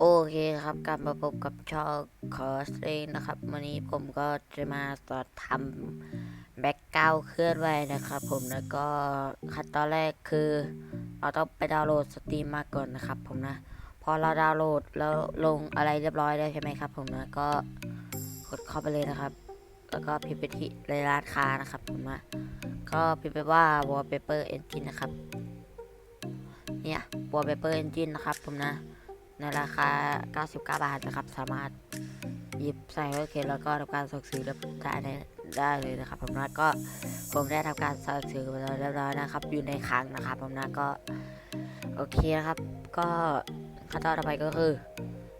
โอเคครับกลับมาพบกับช่องคอสเองนะครับ วันนี้ผมก็จะมาสอนทำแบ็กเกราเคลื่อนไหวนะครับ ผมแล้วก็ขั้นตอนแรกคือ เราต้องไปดาวน์โหลดสตรีมมาก่อนนะครับ ผมนะ พอเราดาวน์โหลดแล้วลงอะไรเรียบร้อยแล้วใช่ไหมครับ ผมนะก็กดเข้าไปเลยนะครับ แล้วก็พิมพ์ไปที่ในร้านค้านะครับ ผมนะก็พิมพ์ไปว่า wallpaper engine นะครับ เนี่ย wallpaper engine นะครับ ผมนะ ในราคา 99 บาทนะครับ สามารถหยิบใส่รถเข็นแล้วก็ทำการสั่งซื้อได้ได้เลยนะครับผมนะก็ผมได้ทำการสั่งซื้อไปแล้วเรียบร้อยนะครับ อยู่ในคลังนะครับผมนะก็โอเคนะครับ ก็ขั้นตอนต่อไปก็คือ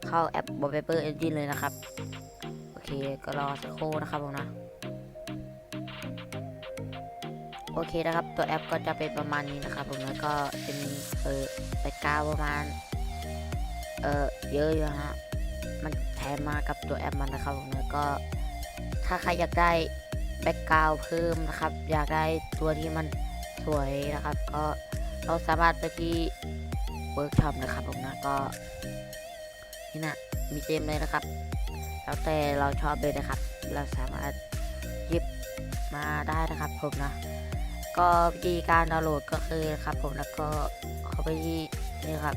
เข้าแอป Wallpaper Engine เลยนะครับ โอเคก็รอสักครู่นะครับผมนะโอเคนะครับ ตัวแอปก็จะเป็นประมาณนี้นะครับผมแล้วก็จะมีเออแบ็กาวประมาณ เออเยอะอยู่ฮะ มันแถมมากับตัวแอปมันนะครับผมก็ ถ้าใครอยากได้แบ็กกราวเพิ่มนะครับ อยากได้ตัวที่มันสวยนะครับ ก็เราสามารถไปที่เวิร์กช็อปนะครับผมนะก็นี่นะมีเต็มเลยนะครับ แล้วแต่เราชอบเลยนะครับ เราสามารถหยิบมาได้นะครับผมนะ ก็วิธีการดาวน์โหลดก็คือนะครับผมแล้วก็เข้าไปที่นี่ครับ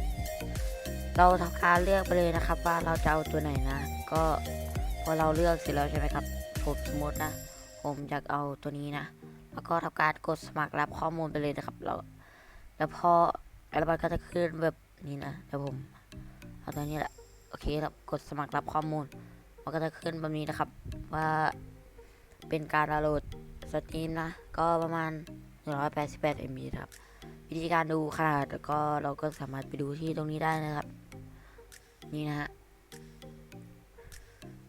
เราทำการเลือกไปเลยนะครับ ว่าเราจะเอาตัวไหนนะ ก็พอเราเลือกเสร็จแล้วใช่ไหมครับ ผมสมมตินะ ผมอยากเอาตัวนี้นะ แล้วก็ทำการกดสมัครรับข้อมูลไปเลยนะครับ เราแล้วพอแล้วมันก็จะขึ้นแบบนี้นะเดี๋ยวผมเอาตัวนี้แหละโอเคครับกดสมัครรับข้อมูลมันก็จะขึ้นแบบนี้นะครับ ว่าเป็นการดาวน์โหลดสตรีมนะ ก็ประมาณ 188 MB ครับ วิธีการดูขนาดแล้วก็เราก็สามารถไปดูที่ตรงนี้ได้นะครับ นี่นะฮะ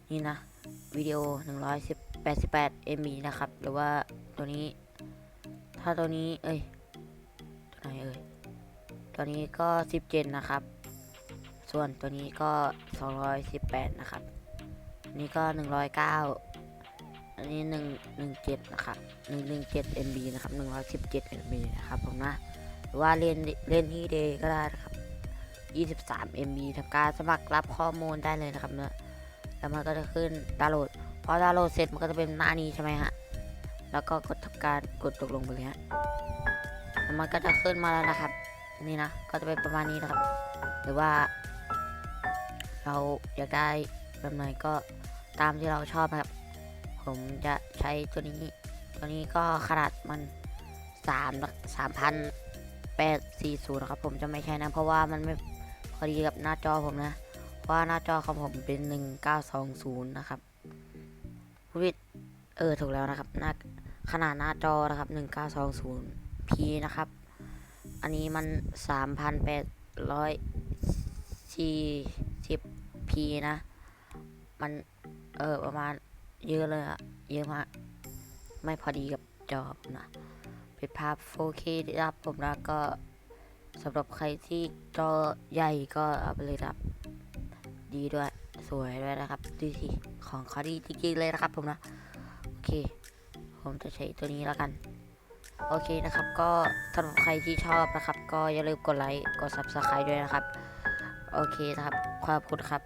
นี่นะ วิดีโอ 188 MB นะครับ หรือว่าตัวนี้ ถ้าตัวนี้ เอ้ย ตัวไหนเอ่ยตัวนี้ก็ 17 นะครับ ส่วนตัวนี้ก็ 218 นะครับ นี่ก็ 109อันนี้117นะครับ117 MB นะครับ117 MB นะครับผมนะ หรือว่าเล่นเล่นที่เดก็ได้นะครับ 23 MB ทำการสมัครรับข้อมูลได้เลยนะครับเนอะแล้วมันก็จะขึ้นดาวน์โหลด พอดาวน์โหลดเสร็จมันก็จะเป็นหน้านี้ใช่ไหมฮะ แล้วก็กดทำการกดตกลงไปเลยฮะแล้วมันก็จะขึ้นมาแล้วนะครับ นี่นะ ก็จะเป็นประมาณนี้นะครับ หรือว่า เราอยากได้แบบไหนก็ตามที่เราชอบครับ ผมจะใช้ตัวนี้ ตัวนี้ก็ขนาดมันสามสามพันแปดสี่ศูนย์นะครับ ผมจะไม่ใช้นะ เพราะว่ามันไม่ อดีกับหน้าจอผมนะ เพราะว่าหน้าจอของผมเป็นหนึ่งเก้าสองศูนะครับพูดผิดเออถูกแล้วนะครับหน้าขนาดหน้าจอนะครับหนึ่งเก้าสองศูนย์ P นะครับ อันนี้มันสามพันแปดร้อยสี่สิบ P นะ มัน เออประมาณเยอะเลยอะเยอะมาก ไม่พอดีกับจอผมนะ เป็นภาพ 4K ได้รับผมนะก็ สำหรับใครที่จอใหญ่ก็เอาไปเลยครับ ดีด้วยสวยด้วยนะครับดูสิของเขาดีจริงๆเลยนะครับผมนะโอเค ผมจะใช้ตัวนี้แล้วกัน โอเคนะครับ ก็สำหรับใครที่ชอบนะครับ ก็อย่าลืมกดไลค์กด Subscribe ด้วยนะครับ โอเคนะครับขอบคุณครับ